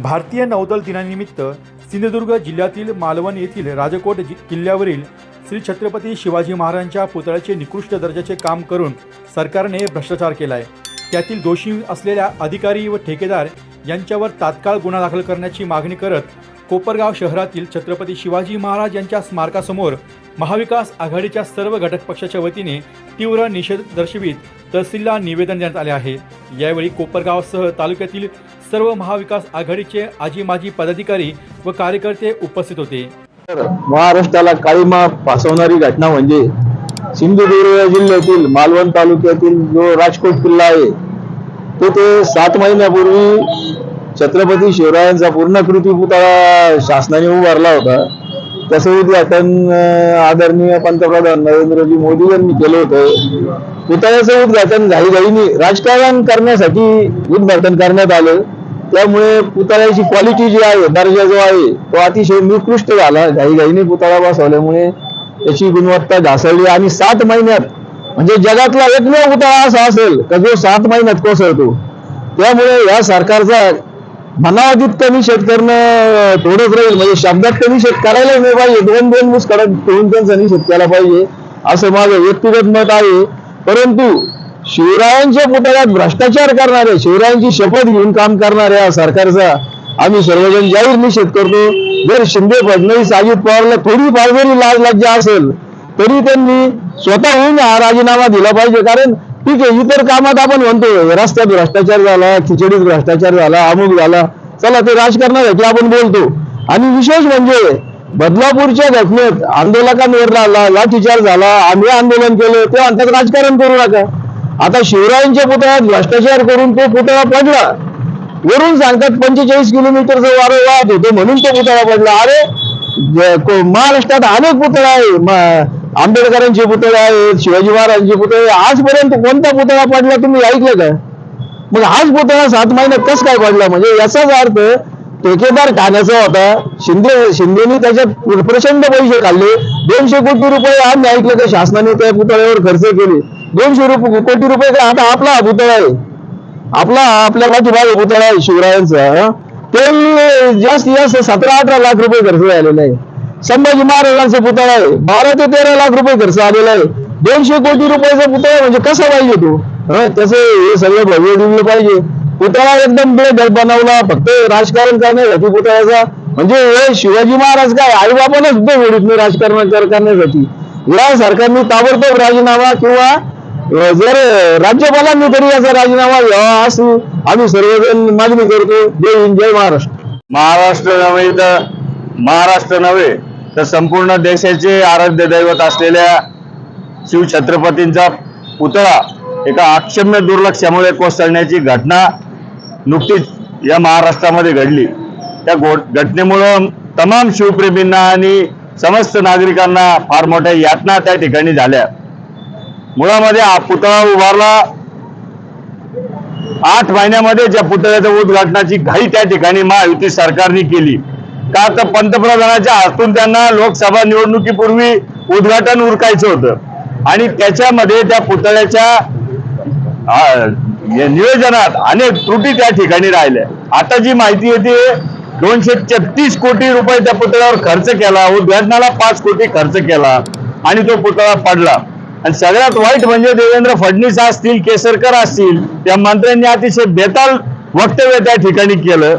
भारतीय नौदल दिनानिमित्त सिंधुदुर्ग जिल्ह्यातील मालवण येथील राजकोट किल्ल्यावरील श्री छत्रपती शिवाजी महाराजांच्या पुतळ्याचे निकृष्ट दर्जाचे काम करून सरकारने भ्रष्टाचार केला आहे त्यातील दोषी असलेल्या अधिकारी व ठेकेदार यांच्यावर तात्काळ गुन्हा दाखल करण्याची मागणी करत कोपरगाव शहरातील छत्रपती शिवाजी महाराज यांच्या स्मारकासमोर महाविकास आघाडीच्या सर्व घटक पक्षाच्या वतीने तीव्र निषेध दर्शवित तहसीलला निवेदन देण्यात आले आहे. यावेळी कोपरगावसह तालुक्यातील सर्व महाविकास आघाडीचे आजी माजी पदाधिकारी व कार्यकर्ते उपस्थित होते. महाराष्ट्राला काळीमा फासवणारी घटना म्हणजे सिंधुदुर्ग जिल्ह्यातील मालवण तालुक्यातील जो राजकोट किल्ला आहे तो ते सात महिन्यापूर्वी छत्रपती शिवरायांचा पूर्णकृती पुतळा शासनाने उभारला होता. तसं उद्घाटन आदरणीय पंतप्रधान नरेंद्रजी मोदी यांनी केलं होतं. पुतळ्याचं उद्घाटन घाईघाईने राजकारण करण्यासाठी उद्घाटन करण्यात आलं. त्यामुळे पुतळ्याची क्वालिटी जी आहे दर्जा जो आहे तो अतिशय निकृष्ट झाला. घाईघाईने पुतळा बसवल्यामुळे त्याची गुणवत्ता घासळली आणि सात महिन्यात म्हणजे जगातला एकमेव पुतळा असा असेल का जो सात महिन्यात कोसळतो? त्यामुळे या सरकारचा म्हणावा कमी शेत करणं थोडंच राहील. म्हणजे शब्दात कमी शेत करायला नाही पाहिजे. दोन दोन मुस्कडत ठेवून त्यांचा शेत केला पाहिजे. असं माझं व्यक्तिगत मत आहे. परंतु शिवरायांच्या पुतळ्यात भ्रष्टाचार करणारे शिवरायांची शपथ घेऊन काम करणाऱ्या सरकारचा आम्ही सर्वजण जाहीर निषेध करतो. जर शिंदे फडणवीस अजित पवारला थोडी फार जरी लाज लज्जा असेल तरी त्यांनी स्वतःहून हा राजीनामा दिला पाहिजे. कारण ठीक आहे इतर कामात आपण म्हणतो रस्त्यात भ्रष्टाचार झाला खिचडीत भ्रष्टाचार झाला अमुक झाला चला ते राजकारणासाठी आपण बोलतो. आणि विशेष म्हणजे बदलापूरच्या घटनेत आंदोलकांवर आला ला- झाला आम्ही आंदोलन केलं ते म्हणतात राजकारण करू नका. आता शिवरायांच्या पुतळ्यात भ्रष्टाचार करून तो पुतळा पडला. वरून सांगतात पंचेचाळीस किलोमीटरचं वारं वाहत होतं म्हणून तो पुतळा पडला. अरे महाराष्ट्रात अनेक पुतळा आहे आंबेडकरांचे पुतळे आहेत शिवाजी महाराजांचे पुतळे आजपर्यंत कोणता पुतळा पडला तुम्ही ऐकलं का? मग हाच पुतळा सात महिन्यात कस काय पडला? म्हणजे याचाच अर्थ ठेकेदार ठाण्याचा होता. शिंदे शिंदेनी त्याच्यात प्रचंड पैसे खाल्ले. दोनशे कोटी रुपये आम्ही ऐकलं का शासनाने त्या पुतळ्यावर खर्च केले. दोनशे रुपये कोटी रुपये का? आता आपला हा पुतळा आहे. आपला आपल्या पाठीमागे पुतळा आहे शिवरायांचा ते जास्त सतरा अठरा लाख रुपये खर्च झालेला आहे. संभाजी महाराजांचा पुतळा आहे. बारा ते तेरा लाख रुपये खर्च आलेला आहे. दोनशे कोटी रुपयाचा पुतळा म्हणजे कसा पाहिजे तो? हं? त्याचं हे सगळं भव्य दिलं पाहिजे. पुतळा एकदम बेघर बनवला फक्त राजकारण करण्यासाठी पुतळ्याचा. म्हणजे हे शिवाजी महाराज काय आई बापाला सुद्धा वेळीत नाही राजकारण करण्यासाठी. या सरकारने ताबडतोब राजीनामा किंवा जर राज्यपालांनी तरी याचा राजीनामा घ्यावा असू आम्ही सर्वजण मागणी करतो. जय हिंद जय महाराष्ट्र. महाराष्ट्र नव्हे तर महाराष्ट्र नव्हे. तर संपूर्ण देशाचे आराध्य दैवत असलेल्या शिवछत्रपतींचा पुतळा एका अक्षम्य दुर्लक्षामुळे कोसळण्याची घटना नुकतीच या महाराष्ट्रामध्ये घडली. त्या गो- घटनेमुळं तमाम शिवप्रेमींना आणि समस्त नागरिकांना फार मोठ्या यातना त्या ठिकाणी झाल्या. मुळामध्ये हा पुतळा उभारला. आठ महिन्यामध्ये ज्या पुतळ्याच्या उद्घाटनाची घाई त्या ठिकाणी महायुती सरकारने केली. का तर पंतप्रधानाच्या हातून त्यांना लोकसभा निवडणुकीपूर्वी उद्घाटन उरकायचं होतं. आणि त्याच्यामध्ये त्या पुतळ्याच्या नियोजनात अनेक त्रुटी त्या ठिकाणी राहिल्या. आता जी माहिती येते दोनशे छत्तीस कोटी रुपये त्या पुतळ्यावर खर्च केला उद्घाटनाला पाच कोटी खर्च केला आणि तो पुतळा पडला. आणि सगळ्यात वाईट म्हणजे देवेंद्र फडणवीस असतील केसरकर असतील त्या मंत्र्यांनी अतिशय बेताल वक्तव्य त्या ठिकाणी केलं.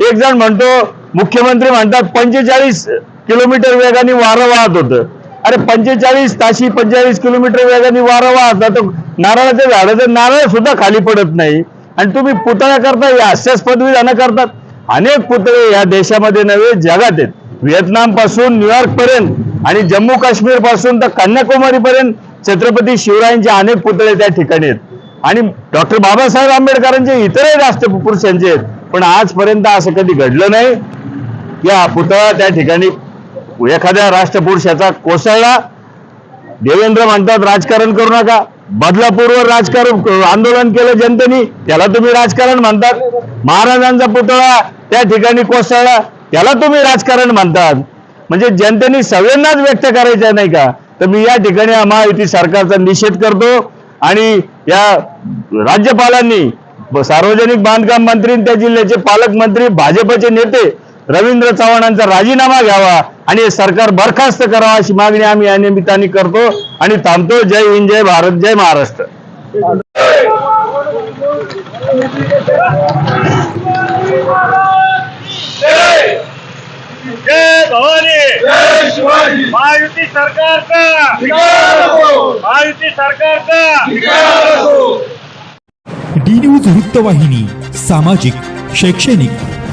एक जण म्हणतो मुख्यमंत्री म्हणतात पंचेचाळीस किलोमीटर वेगाने वारं वाहत होतं. अरे पंचेचाळीस ताशी पंचेचाळीस किलोमीटर वेगाने वारं वाहत तर नारळाच्या झाडाचं नारळ सुद्धा खाली पडत नाही. आणि तुम्ही पुतळ्या करता या हास्यास्पद विधानं करतात. अनेक पुतळे या देशामध्ये नव्हे जगात आहेत. व्हिएतनामपासून न्यूयॉर्क पर्यंत आणि जम्मू काश्मीरपासून तर कन्याकुमारी पर्यंत छत्रपती शिवरायांचे अनेक पुतळे त्या ठिकाणी आहेत. आणि डॉक्टर बाबासाहेब आंबेडकरांचे इतरही राष्ट्रपुरुषांचे आहेत. पण आजपर्यंत असं कधी घडलं नाही. की हा पुतळा त्या ठिकाणी एखाद्या राष्ट्रपुरुषाचा कोसळला. देवेंद्र म्हणतात राजकारण करू नका. बदलापूरवर राजकारण आंदोलन केलं जनतेने त्याला तुम्ही राजकारण म्हणतात. महाराजांचा पुतळा त्या ठिकाणी कोसळला त्याला तुम्ही राजकारण म्हणतात. म्हणजे जनतेने सगळ्यांनाच व्यक्त करायचं नाही का? तर मी या ठिकाणी महायुती सरकारचा निषेध करतो आणि या राज्यपालांनी सार्वजनिक बांधकाम मंत्री त्या जिल्ह्याचे पालकमंत्री भाजपचे नेते रवींद्र चव्हाणांचा राजीनामा घ्यावा आणि सरकार बरखास्त करावा अशी मागणी आम्ही या निमित्ताने करतो आणि थांबतो. जय हिंद जय भारत जय महाराष्ट्र. महायुती सरकारचा महायुती सरकारचा डी न्यूज वृत्तवाहिनी सामाजिक शैक्षणिक